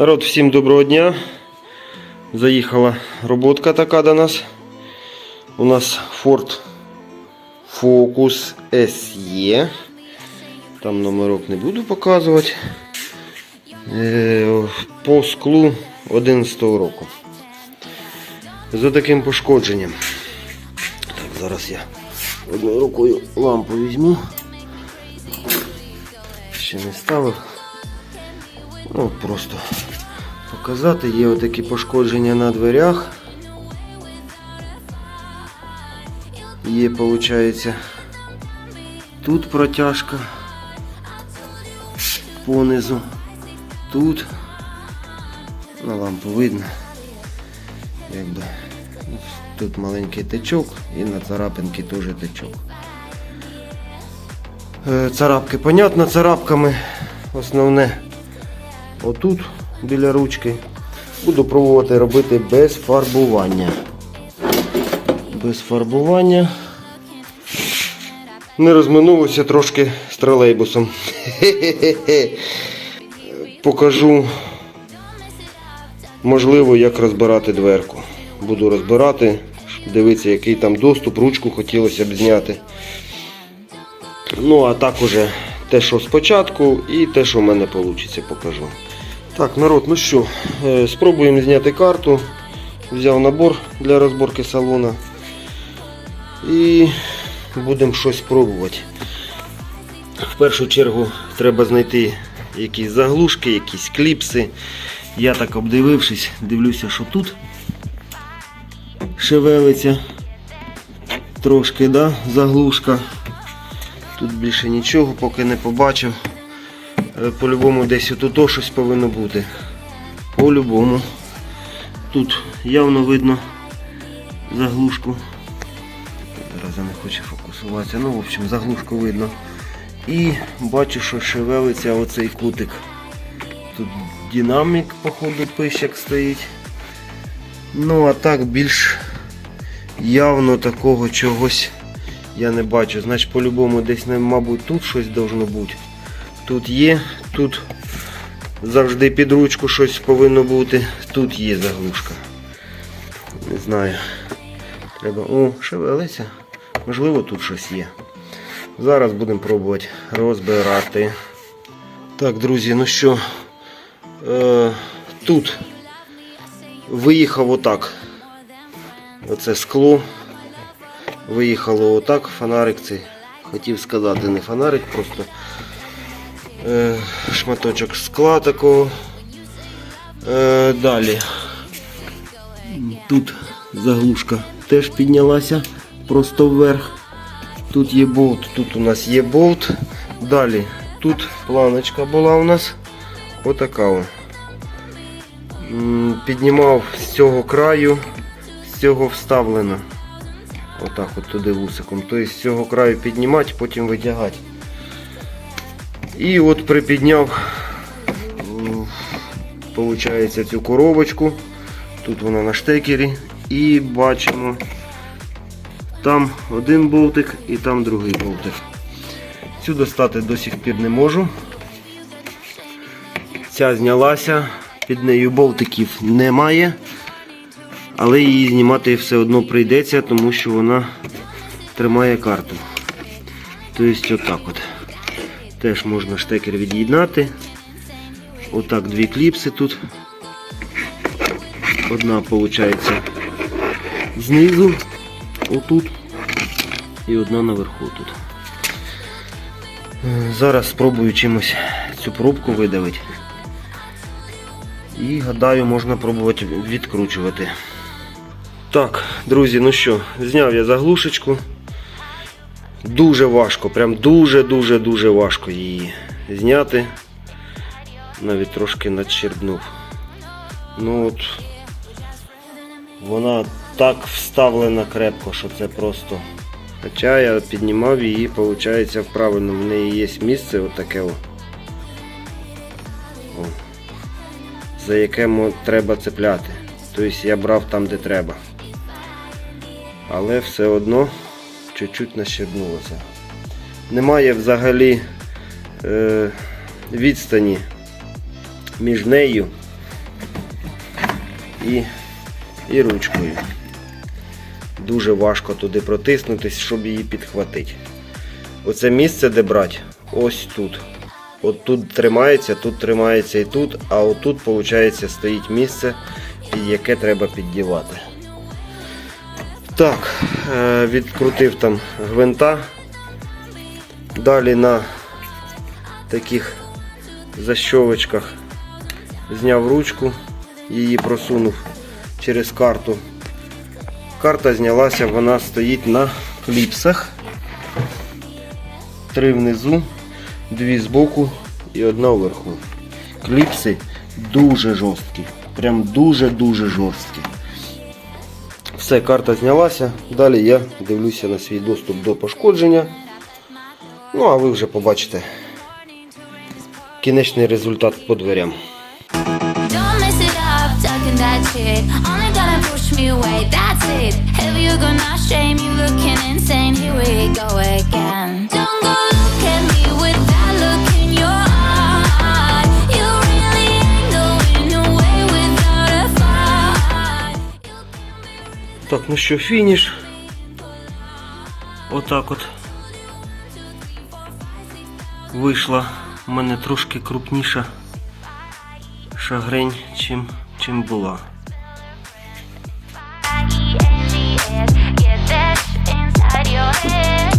Народ, всім доброго дня. Заїхала роботка така до нас. У нас Ford Focus SE. Там номерок не буду показувати. Е, По склу 11 року. За таким пошкодженням. Так, зараз я одною рукою лампу візьму. Ще не ставив. Ну, просто показати. Є отакі пошкодження на дверях. Є, виходить, тут протяжка понизу, тут на лампу видно. Якби тут маленький течок і на царапинки теж течок. Е, Царапки, понятно, царапками основне отут біля ручки. Буду пробувати робити без фарбування. Без фарбування. Не розминулося трошки з тролейбусом. Хе-хе-хе. Покажу, можливо, як розбирати дверку. Буду розбирати, дивитися, який там доступ, ручку хотілося б зняти. Ну, а так уже те, що спочатку, і те, що в мене вийде, покажу. Так, народ, ну що, е, спробуємо зняти карту. Взяв набор для розборки салона. І будемо щось пробувати. В першу чергу треба знайти якісь заглушки, якісь кліпси. Я так обдивившись, дивлюся, що тут шевелиться трошки, да, заглушка. Тут більше нічого поки не побачив. Е, По-любому десь тут щось повинно бути. По-любому. Тут явно видно заглушку. Зараз я не хочу фокусуватися. Ну, в общем, заглушку видно. І бачу, що шевелиться оцей кутик. Тут динамік, походу, пищик стоїть. Ну, а так більш явно такого чогось я не бачу. Значить, по-любому десь, мабуть, тут щось должно бути. Тут є, тут завжди під ручку щось повинно бути. Тут є заглушка. Не знаю. Треба. О, шевелиться. Можливо, тут щось є. Зараз будемо пробувати розбирати. Так, друзі, ну що, е, тут виїхав отак. Оце скло. Виїхало отак, фонарик цей. Хотів сказати, не фонарик, просто е, шматочок скла такого. Е, далі. Тут заглушка теж піднялася просто вверх. Тут є болт, тут у нас є болт. Далі тут планочка була у нас. Отака. о. Піднімав з цього краю, з цього вставлено. Отак от туди вусиком. Тобто з цього краю піднімати, потім витягати. І от припідняв виходить, цю коробочку. Тут вона на штекері. І бачимо, там один болтик і там другий болтик. Цю достати до сих пір не можу. Ця знялася, під нею болтиків немає. Але її знімати все одно прийдеться, тому що вона тримає карту. Тобто отак от. Теж можна штекер від'єднати. Отак дві кліпси тут. Одна виходить знизу, отут, і одна наверху тут. Е, Зараз спробую чимось цю пробку видавити. І гадаю, можна пробувати відкручувати. Так, друзі, ну що, зняв я заглушечку. Дуже важко, прям дуже-дуже-дуже важко її зняти. Навіть трошки надщербнув. Ну от вона так вставлена крепко, що це просто. Хоча я піднімав її, виходить, в. В неї є місце отаке. О. О. За яке треба цепляти. Тобто я брав там, де треба. Але все одно чуть-чуть нащербнулося. Немає взагалі е, відстані між нею і, і ручкою. Дуже важко туди протиснутись, щоб її підхватити. Оце місце, де брати, ось тут. От тут тримається, тут тримається і тут, а отут, виходить, стоїть місце, яке треба піддівати. Так, е, відкрутив там гвинта. Далі на таких защовочках зняв ручку, її просунув через карту. Карта знялася, вона стоїть на кліпсах. Три внизу, дві збоку і одна вверху. Кліпси дуже жорсткі. Прям дуже-дуже жорсткі. Все, карта знялася. Далі я дивлюся на свій доступ до пошкодження. Ну, а ви вже побачите кінечний результат по дверям. Up, Так, ну що, фініш. Отак от вийшла в мене трошки крупніша шагрень, чим, чим була. your